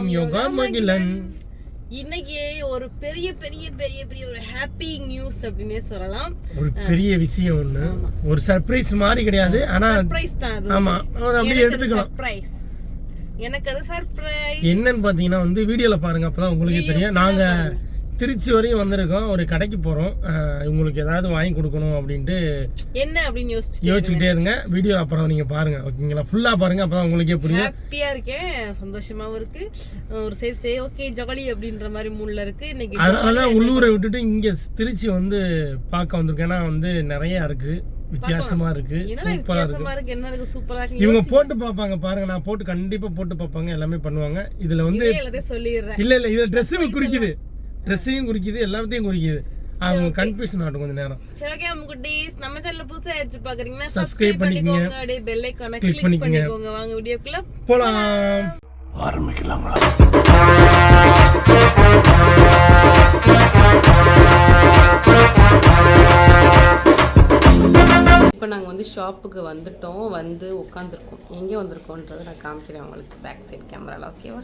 வணக்கம் உங்கள் ராம் யோகா மகிழன் இன்னைக்கு ஒரு பெரிய பெரிய பெரிய பெரிய ஒரு ஹாப்பி நியூஸ் அப்படின்னே சொல்லலாம். ஒரு பெரிய விஷயம் ஒண்ணு. ஒரு சர்ப்ரைஸ் மாதிரி கிடையாது. ஆனா சர்ப்ரைஸ் தான் அது. ஆமா. அப்படியே எடுத்துக்கலாம். சர்ப்ரைஸ் எனக்கு அது சர்ப்ரைஸ் என்னன்னு பாத்தீங்கன்னா வந்து வீடியோல பாருங்க அப்பதான் உங்களுக்கே தெரியும். நாங்க திருச்சி வரையும் வந்திருக்கோம். ஒரு கடைக்கு போறோம். அஹ், உங்களுக்கு ஏதாவது வாங்கி கொடுக்கணும் அப்படின்ட்டு என்ன அப்படின்னு யோசிச்சு யோசிச்சுக்கிட்டே இருங்க. வீடியோ அப்புறம் நீங்க பாருங்க. ஓகேங்களா? ஃபுல்லா பாருங்க. அப்பதான் உங்களுக்கே புரியும். ஹாப்பியா இருக்கேன். சந்தோஷமாவும் இருக்கு. ஒரு சைடு சே ஓகே ஜாலி அப்படின்ற மாதிரி மூட்ல இருக்கு. இன்னைக்கு அதனாலதான் உள்ளூரை விட்டுட்டு இங்க திருச்சி வந்து பார்க்க வந்திருக்கேன். ஏன்னா வந்து நிறைய இருக்கு. வித்தியாசமா இருக்கு. சூப்பரா இருக்கு. என்ன இருக்கு? சூப்பரா இருக்கு? இவங்க போட்டு பார்ப்பாங்க. பாருங்க நான் போட்டு கண்டிப்பா போட்டு பார்ப்பாங்க. எல்லாமே பண்ணுவாங்க. இதுல வந்து இல்ல இல்ல இதுல ட்ரெஸ்ஸும் குறிக்குது. ட்ரெஸ்ஸையும் குறிக்குது எல்லாத்தையும் குறிக்குது. அவங்க கன்ஃபியூஷன் ஆகட்டும் கொஞ்ச நேரம். சரி ஓகே நம்ம சேனல்ல புதுசா ஆயிடுச்சு பாக்குறீங்கன்னா Subscribe சப்ஸ்கிரைப் பண்ணிக்கங்க. அப்படியே பெல் ஐகானை கிளிக் பண்ணிக்கங்க. வாங்க வீடியோக்குள்ள போலாம். இப்போ நாங்கள் வந்து ஷாப்புக்கு வந்துட்டோம் வந்து உட்காந்துருக்கோம் எங்கே வந்திருக்கோன்றதை நான் காமிக்கிறேன் உங்களுக்கு பேக் சைடு கேமரால ஓகேவா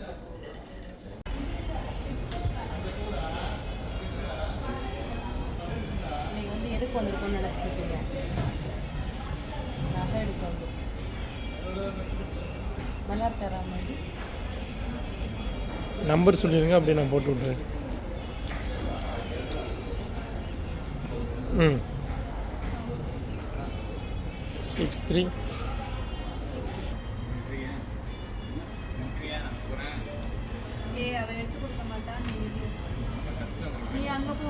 எதுக்கு வந்திருக்கோம்னு நினச்சிருக்கீங்க? நகை எடுக்க வந்து. நல்லா தரா மாதிரி? நம்பர் சொல்லிடுங்க அப்படியே நான் போட்டு விட்றேன் ம். சிக்ஸ் த்ரீ ஏ அவன் எடுத்து கொடுக்க மாட்டான் நீ அங்கே போ.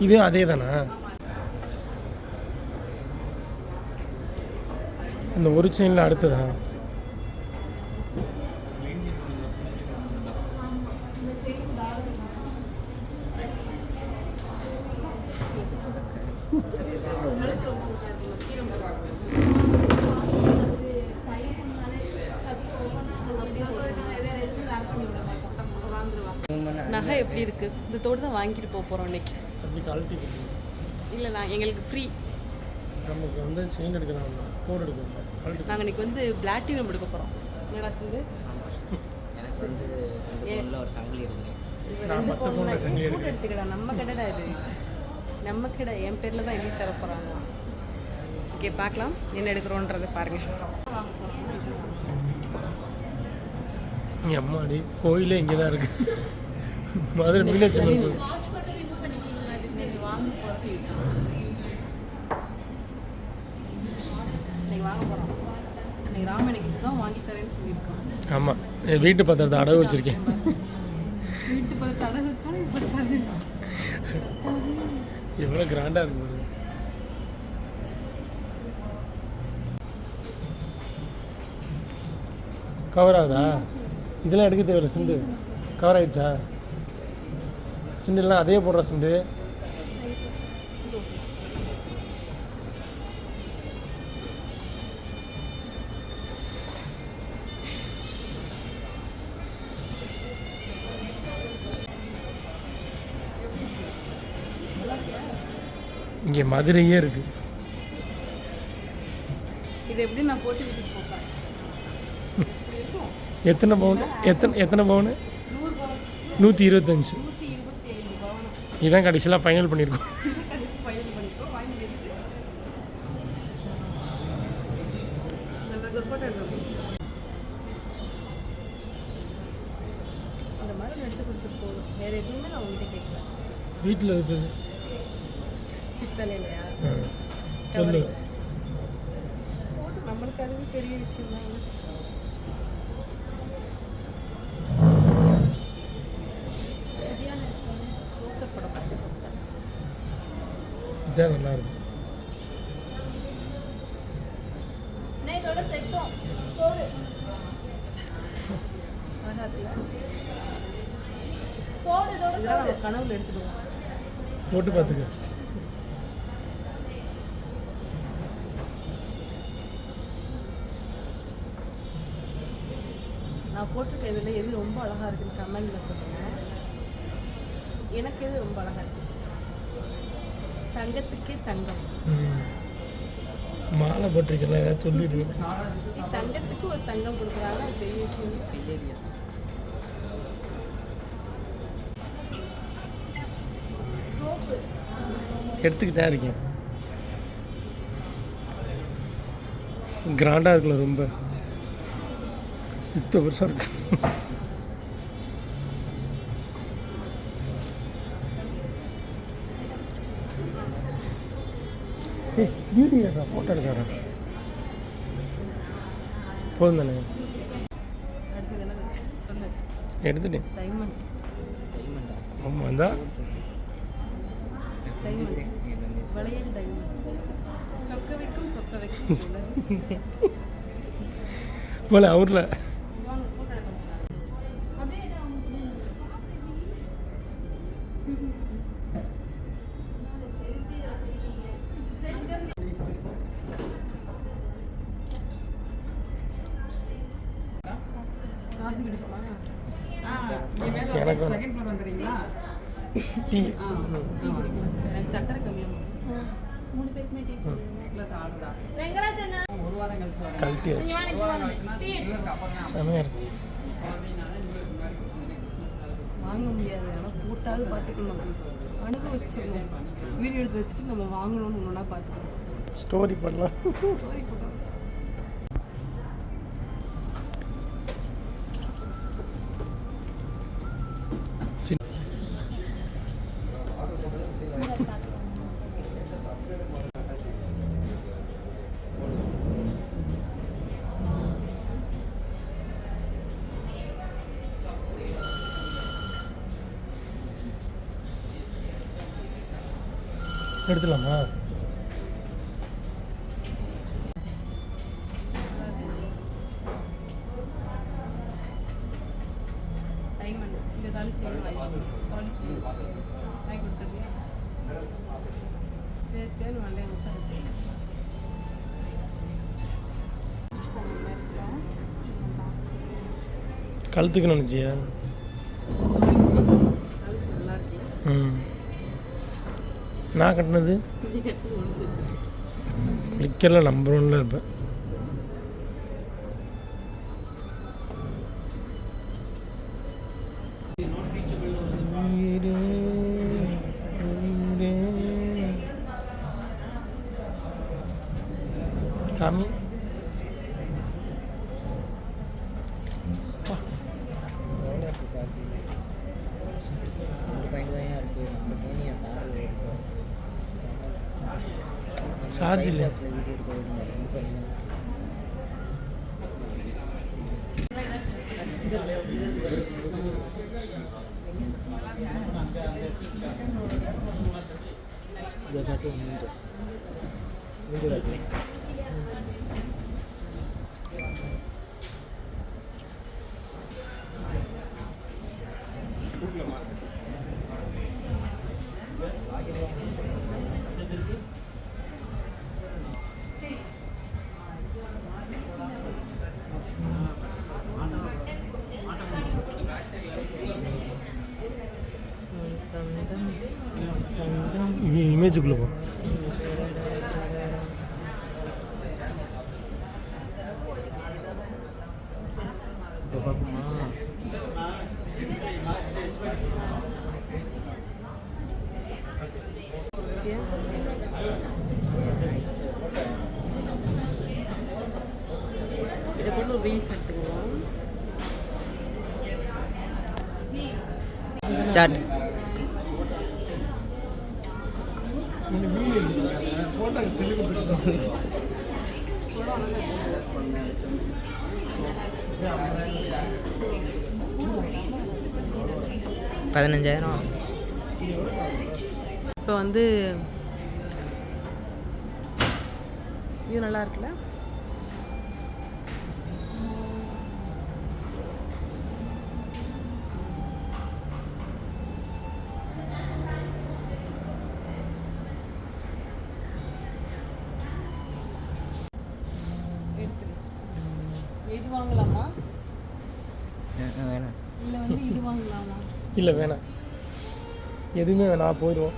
இது அதே தானா இந்த ஒரு செயினில் அடுத்ததா? நகை எப்படி இருக்கு? இந்த தோடு தான் வாங்கிட்டு போக போகிறோம் இன்னைக்கு. இல்லை நான் எங்களுக்கு ஃப்ரீ நமக்கு வந்து செயின் எடுக்கிறாங்க தோடு எடுக்கணும். நாங்கள் இன்னைக்கு வந்து பிளாட்டினம் எடுக்க போகிறோம் என்னடா சிந்து? எனக்கு வந்து ஒரு சங்கிலி எடுக்கிறேன். எடுத்துக்கடா நம்ம கடைடா இது. நம்ம கடை என் பேரில் தான் எழுதி தர போகிறாங்க ஓகே பார்க்கலாம். என்ன எடுக்கிறோன்றதை பாருங்க. நீ அம்மாடி கோயிலே இங்கே தான் இருக்கு. மதுரை மீனாட்சி அம்மன் கோயில். ஆமாம் வீட்டு பத்திரத்தை அடகு வச்சிருக்கேன். வீட்டு பார்த்து அடகு வச்சாலும் எவ்வளோ கிராண்டாக இருக்கு பாருங்க. கவர் ஆகுதா? இதெல்லாம் எடுக்க தேவையில்ல சிண்டு கவர் ஆயிடுச்சா? சிண்டுலாம் அதே போடுற சிண்டு. இங்கே மதுரையே இருக்கு. இது எப்படி நான் போட்டு வீட்டுக்கு போப்பேன் எத்தனை பவுன்? எத்தனை எத்தனை பவுன்? நூறு நூற்றி இருபத்தஞ்சு. இதான் கடைசியில் ஃபைனல் பண்ணியிருக்கோம் வீட்டில் இருக்குது. சொல்லு. நம்மளுக்கு அதுவே பெரிய விஷயம் தான் கனவுல எடுத்துடுவோம். போட்டு பார்த்துக்க. நான் போட்டிருக்க இதில் எது ரொம்ப அழகா இருக்குன்னு கமெண்ட்ல சொல்லுங்க. எனக்கு எது ரொம்ப அழகா இருக்கு தங்கத்துக்கே தங்கம். மாலை போட்டிருக்கல ஏதாவது சொல்லிடுவேன் தங்கத்துக்கு ஒரு தங்கம் கொடுக்குறாங்க பெரிய விஷயம் பெரிய எடுத்துக்கிட்டு தான் இருக்கேன். கிராண்டாக இருக்குல்ல ரொம்ப. இத்த பெருசாக இருக்கு. ஏய் வீடியோ ஃபோட்டோ எடுக்கிறேன் போதும் தானே? எடுத்துட்டேன். ஆமாம் அதான் டைமண்ட் வளையல் டைமண்ட் சொக்க வைக்கும் சொக்க வைக்கும் சொல்ல போல அவரில். கழட்டி வச்சு செமையாக இருக்கு. வாங்க முடியாது. ஆனால் போட்டாவது பார்த்துக்கணும் அனுபவிச்சுக்கணும். வீடியோ எடுத்து வச்சுட்டு நம்ம வாங்கணும்னு ஒன்றா பார்த்துக்கணும் ஸ்டோரி பண்ணலாம். ஸ்டோரி போட்டோம் எடுத்துலாமா சரி சரி வண்டே முட்டை கழுத்துக்கு நினச்சியா? நான் கட்டினது? லிக்கரில் நம்பர் ஒன்ல இருப்பேன். Charge இல்ல. வீடியோ எடுக்க இமேஜுக்குள்ளே போ. இதை போட்டு ஒரு ரீல்ஸ் எடுத்துக்குவோம். ஸ்டார்ட் பதினஞ்சாயிரம். இப்போ வந்து இது நல்லா இருக்குல்ல? இல்லை வேணாம் எதுவுமே வேணாம் போயிடுவோம்.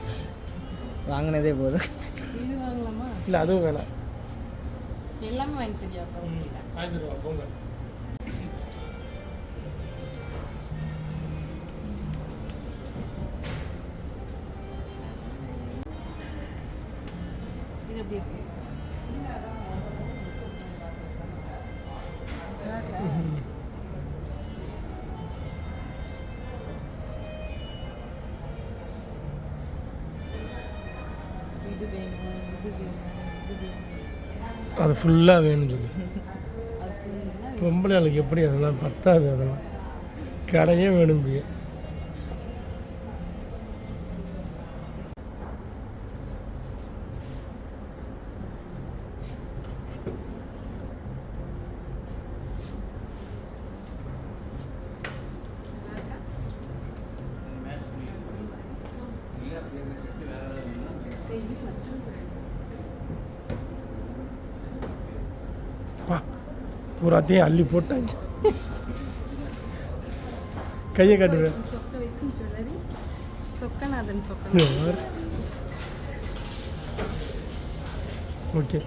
வாங்கினதே போதும். இல்லை அதுவும் வேணாம் எல்லாமே வாங்கி இது வேணும் இது வேணும் இது வேணும். அது ஃபுல்லாக வேணும்னு சொல்லி. பொம்பளை ஆளுக்கு எப்படி அதெல்லாம் பத்தாது அதெல்லாம். கடையே வேணும் பிரியா பா பூராத்தையும் அள்ளி போட்டாங்க. கையை காட்டுவேன் சொக்கநாதன் சொக்கநாதன். ஓகே.